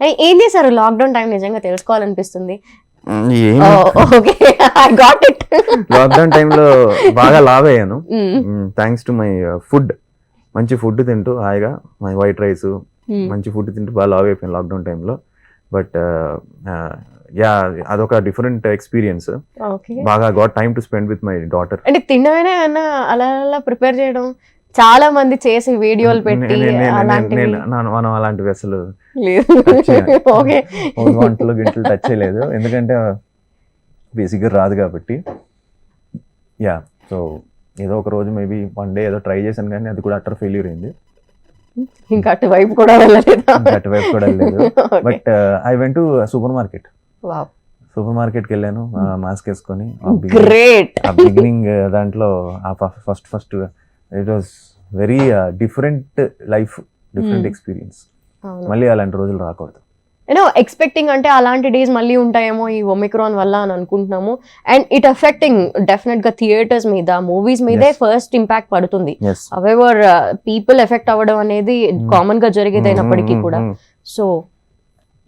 ఏ- చేశారు? Lockdown time నిజంగా తెలుసుకోవాలనిపిస్తుంది. ఏం okay. I got it lockdown టైంలో బాగా లావ్ అయ్యాను. థ్యాంక్స్ టు మై ఫుడ్ మంచి ఫుడ్ తింటూ హాయిగా మై వైట్ రైస్ మంచి ఫుడ్ తింటూ బాగా లావ్ అయిపోయాను లాక్డౌన్ టైంలో బట్ యా అదొక డిఫరెంట్ ఎక్స్పీరియన్స్ బాగా got time to spend with my daughter అంటే ఏమన్నా అలా అలా ప్రిపేర్ చేయడం? చాలా మంది చేసి వీడియోలు పెట్టి మనం అలాంటివి అసలు లేదు. ఓకే. వంటలు గింటలు టచ్ చేయలేదు. ఎందుకంటే బేసిక్గా రాదు కాబట్టి. యా సో ఏదో ఒక రోజు మేబీ వన్ డే ఏదో ట్రై చేశాను కానీ అది కూడా అటర్ ఫెయిల్యూర్ అయింది. ఇంకా అటువైపు కూడా వెళ్ళలేదా? అటువైపు కూడా లేదు but I went supermarket super మార్కెట్కి వెళ్ళాను మాస్క్ వేసుకొని. గ్రేట్ బిగినింగ్ దాంట్లో ఆ first first it was very different life different Hmm. Experience మళ్ళీ అలాంటి రోజులు రాకూడదు. యూనో ఎక్స్పెక్టింగ్ అంటే అలాంటి డేస్ మళ్ళీ ఉంటాయేమో ఈ ఒమిక్రాన్ వల్ల అని అనుకుంటున్నాము. అండ్ ఇట్ అఫెక్టింగ్ డెఫినెట్గా థియేటర్స్ మీద మూవీస్ మీదే. ఫస్ట్ ఇంపాక్ట్ పడుతుంది. అవెవర్ పీపుల్ ఎఫెక్ట్ అవ్వడం అనేది Hmm. కామన్గా జరిగేది అయినప్పటికీ కూడా. సో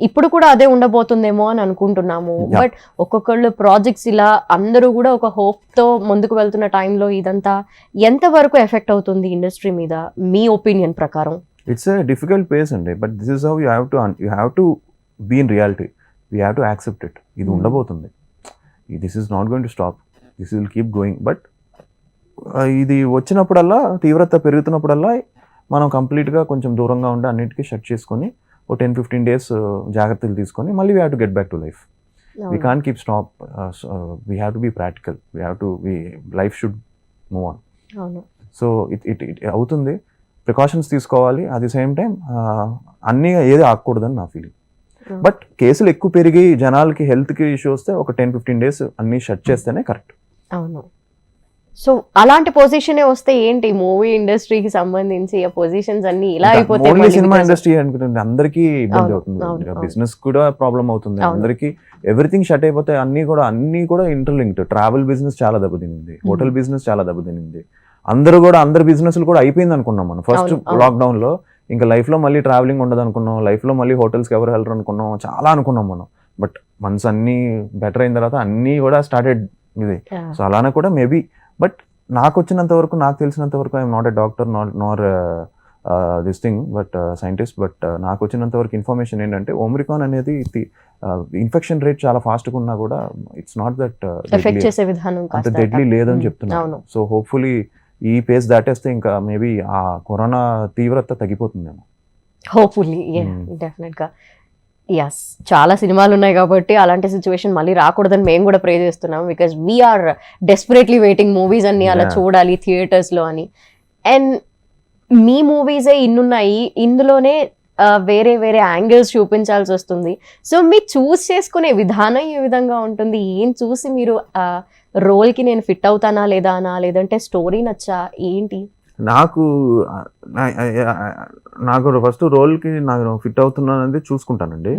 ఇప్పుడు కూడా అదే ఉండబోతుందేమో అని అనుకుంటున్నాము. బట్ ఒక్కొక్కళ్ళు ప్రాజెక్ట్స్ ఇలా అందరూ కూడా ఒక హోప్తో ముందుకు వెళ్తున్న టైంలో ఇదంతా ఎంత వరకు ఎఫెక్ట్ అవుతుంది ఇండస్ట్రీ మీద? మీ ఒపీనియన్ ప్రకారం. ఇట్స్ డిఫికల్ట్ పేస్ అండి. But this is how you have to you have to be in reality we have to accept it ఇది Hmm. ఉండబోతుంది. This is not going to stop this will keep going but ఇది వచ్చినప్పుడల్లా తీవ్రత పెరుగుతున్నప్పుడల్లా మనం కంప్లీట్గా కొంచెం దూరంగా ఉండి అన్నిటికీ షట్ చేసుకొని ఓ టెన్ ఫిఫ్టీన్ డేస్ జాగ్రత్తలు తీసుకొని మళ్ళీ we have to get back to life we can keep stop we have to be practical we have to we life should move on so it it it అవుతుంది. Precautions తీసుకోవాలి. At the same time అన్నీ ఏది ఆగకూడదని నా feeling. But కేసులు ఎక్కువ పెరిగి జనాలకి హెల్త్కి ఇష్యూ వస్తే ఒక టెన్ ఫిఫ్టీన్ డేస్ అన్నీ షట్ చేస్తేనే కరెక్ట్ అవును. సో అలాంటి పొజిషన్ వస్తే ఏంటి? మూవీ ఇండస్ట్రీకి సంబంధించి ఆ పొజిషన్స్ అన్ని ఇలా అయిపోతే ఓన్లీ సినిమా ఇండస్ట్రీ అనుకుంటుంది అందరికీ ఇబ్బంది అవుతుంది. బిజినెస్ కూడా ప్రాబ్లం అవుతుంది. అందరికీ ఎవ్రీథింగ్ షట్ అయిపోతే అన్ని కూడా అన్ని కూడా ఇంటర్లింక్డ్ ట్రావెల్ బిజినెస్ చాలా దెబ్బతినింది. Hmm. హోటల్ బిజినెస్ చాలా దెబ్బతినింది. అందరూ కూడా అందరి బిజినెస్లు కూడా అయిపోయింది అనుకున్నాం మనం. ఫస్ట్. లాక్డౌన్లో ఇంకా లైఫ్లో మళ్ళీ ట్రావెలింగ్ ఉండదు అనుకున్నాం. లైఫ్లో మళ్ళీ హోటల్స్కి ఎవరు వెళ్ళరు అనుకున్నాం. చాలా అనుకున్నాం మనం. బట్ మంత్స్ అన్ని బెటర్ అయిన తర్వాత అన్నీ కూడా స్టార్టెడ్ ఇది. సో అలానే కూడా మేబీ బట్ నాకు వచ్చినంత వరకు నాకు తెలిసినంత వరకు I'm not a doctor not nor this thing but scientist but నాకు వచ్చినంత వరకు ఇన్ఫర్మేషన్ ఏంటంటే ఓమ్రికాన్ అనేది ఇన్ఫెక్షన్ రేట్ చాలా ఫాస్ట్గా ఉన్నా కూడా ఇట్స్ నాట్ దట్ ఎఫెక్ట్ చేసే విధానం అంత డెడ్లీ లేదని. చెప్తున్నాను సో హోప్ఫుల్లీ ఈ పేస్ దాటేస్తే ఇంకా మేబీ ఆ కరోనా తీవ్రత తగ్గిపోతుందేమో. Hopefully Hmm. ఎస్ చాలా సినిమాలు ఉన్నాయి కాబట్టి అలాంటి సిచ్యువేషన్ మళ్ళీ రాకూడదని మేము కూడా ప్రే చేస్తున్నాం because we're desperately waiting movies అన్ని అలా. చూడాలి థియేటర్స్లో అని. అండ్ మీ మూవీసే ఇన్నున్నాయి. ఇందులోనే వేరే వేరే యాంగిల్స్ చూపించాల్సి వస్తుంది. సో మీరు చూస్ చేసుకునే విధానం ఏ విధంగా ఉంటుంది? ఏం చూసి మీరు రోల్కి నేను ఫిట్ అవుతానా లేదా అనా? లేదంటే స్టోరీ నచ్చా? ఏంటి? నాకు నాకు ఫస్ట్ రోల్కి నాకు ఫిట్ అవుతున్నాను అనేది చూసుకుంటానండి.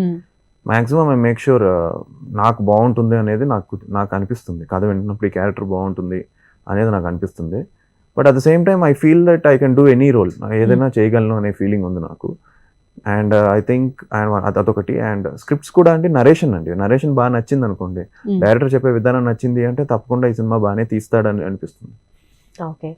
మాక్సిమం ఐ మేక్ షూర్ నాకు బాగుంటుంది అనేది నాకు నాకు అనిపిస్తుంది. కథ వింటున్నప్పుడు ఈ క్యారెక్టర్ బాగుంటుంది అనేది నాకు అనిపిస్తుంది. But at the same time I feel that I can do any role ఏదైనా చేయగలను అనే ఫీలింగ్ ఉంది నాకు. అండ్ ఐ థింక్ అదొకటి. అండ్ స్క్రిప్ట్స్ కూడా అంటే నరేషన్ అండి. నరేషన్ బాగా నచ్చింది అనుకోండి. డైరెక్టర్ చెప్పే విధానం నచ్చింది అంటే తప్పకుండా ఈ సినిమా బాగానే తీస్తాడని అనిపిస్తుంది. ఓకే.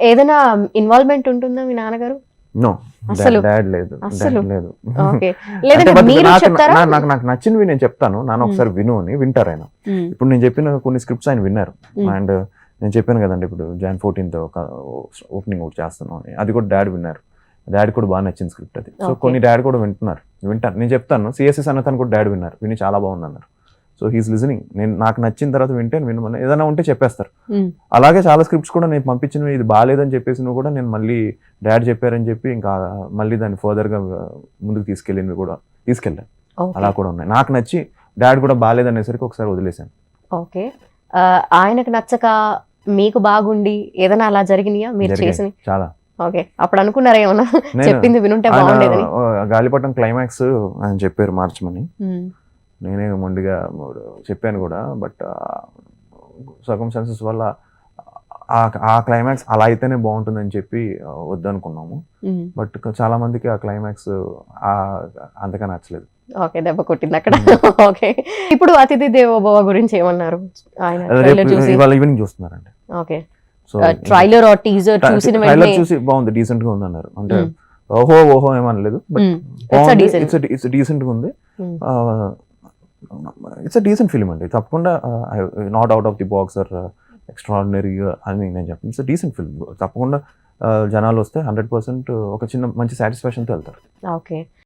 ఏదైనా ఇన్వాల్వ్మెంట్ ఉంటుందా మీ నాన్నగారు? నో అసలు? డాడ్ లేదు. అసలు? లేదు. ఓకే. లేదంటే మీరు నాకు- చెప్తారా? నాకు నాకు నచ్చినవి నేను చెప్తాను. నాన్న ఒకసారి విను అని వింటారు ఆయన. ఇప్పుడు నేను చెప్పిన కొన్ని స్క్రిప్ట్స్ ఆయన విన్నారు. అండ్ నేను చెప్పాను కదండి ఇప్పుడు జాన్ ఫోర్టీన్త్ ఒక ఓపెనింగ్ ఒకటి చేస్తున్నాం అని. అది కూడా డాడ్ విన్నారు. డాడ్ కూడా బాగా నచ్చింది స్క్రిప్ట్ అది. సో. కొన్ని డాడ్ కూడా వింటున్నారు. వింటాను నేను చెప్తాను. సిఎస్ఎస్ అన్నతను కూడా డాడ్ విన్నారు. విని చాలా బాగుంది అన్నారు సో హీస్ లిజనింగ్ నేను నాకు నచ్చిన తర్వాత వింటే వినమని ఏదైనా ఉంటే చెప్పేస్తారు. మ్మ్. అలాగే చాలా స్క్రిప్ట్స్ కూడా నేను పంపించినవి ఇది బాగాలేదని చెప్పేసి నువ్వు కూడా నేను మళ్ళీ డాడ్ చెప్పారని చెప్పి ఇంకా మళ్ళీ దాన్ని ఫర్దర్గా ముందుకు తీసుకెళ్ళినవి కూడా తీసుకెళ్ళాను. అలా కూడా ఉన్నాయి. నాకు నచ్చి డాడ్ కూడా బాగాలేదనేసరికి ఒకసారి వదిలేశాను. ఓకే ఆయనకు నచ్చక మీకు బాగుండి ఏదైనా అలా జరిగినాయా? మీరు. చేసిన చాలా. ఓకే అప్పుడు అనుకున్నారా ఏమన్నా? నేను చెప్పింది వినుంటే బాగుండేదని. గాలిపటం క్లైమాక్స్ ఆయన చెప్పారు మార్చమని. మ్మ్. నేనే మొండిగా చెప్పాను కూడా బట్ సర్కమ్స్టాన్సెస్ వల్ల ఆ క్లైమాక్స్ అలా అయితేనే బాగుంటుందని చెప్పి వద్దనుకున్నాము. బట్ చాలా మందికి ఆ క్లైమాక్స్ అంతగా నచ్చలేదు. ఓకే దెబ్బ కొట్టింది అక్కడ. ఓకే. ఇప్పుడు అతిథి దేవోభవ గురించి ఏమన్నారు? ఇవాళ ఈవినింగ్ చూస్తున్నారండి. Okay. So trailer or teaser చూసిన ట్రైలర్ చూసి బాగుంది డీసెంట్గా ఉంది అన్నారు అంటే. ఓహో ఓహో ఏమనలేదు బట్. ఇట్స్ డీసెంట్గా ఉంది. ఇట్స్ అ డీసెంట్ ఫిలిం అండి. తప్పకుండా not out of the box or extraordinary అని నేను చెప్పాను. ఇట్స్ డీసెంట్ ఫిల్మ్ తప్పకుండా uh, జనాలు వస్తే హండ్రెడ్ పర్సెంట్ uh, ఒక చిన్న మంచి సాటిస్ఫాక్షన్తో వెళ్తారు. ఓకే